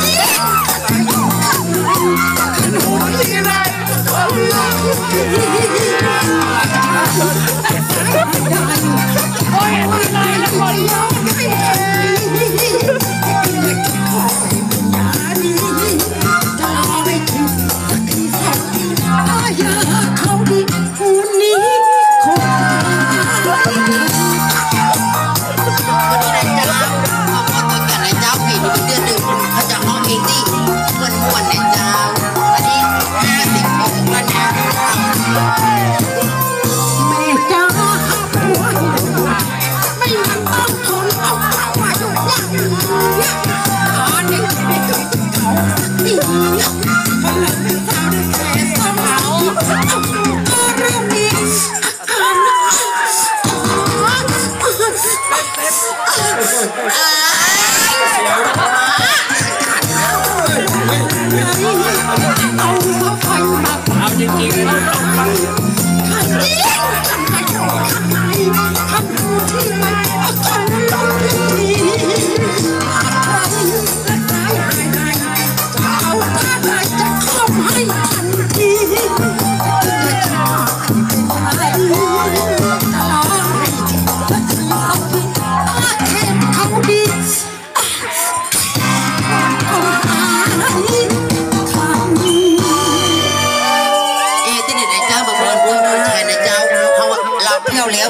Yeah. 你。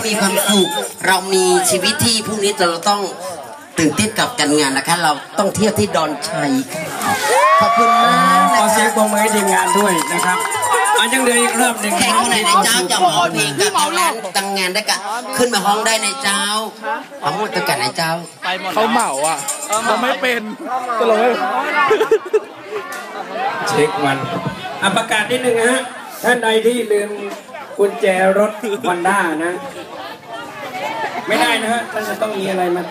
มีความสุขเรามีชีวิตที่พรุ่งนี้เราต้องตื่นเต้นกับการงานนะคะ เราต้องเที่ยวที่ดอนชัยค่ะขอบคุณมากขนะอเสียคะงปรบมือให้ทีมงานด้วยนะครับอันยังเหลืออีกรอบหนึ่งแขกคนไหนในเจ้าจะร้องเพลงกับทางร้านตังงานได้กะขึ้นมาห้องได้ในเจ้าเอาหมดตะกันในเจ้าเขาเหมาอะเราไม่เป็นตลกเลยเช็ควันอะประกาศนิดนึงนะฮะท่านใดที่ลืม กุญแจรถฮอนด้านะ ไม่ได้นะฮะท่านจะต้องมีอะไรมา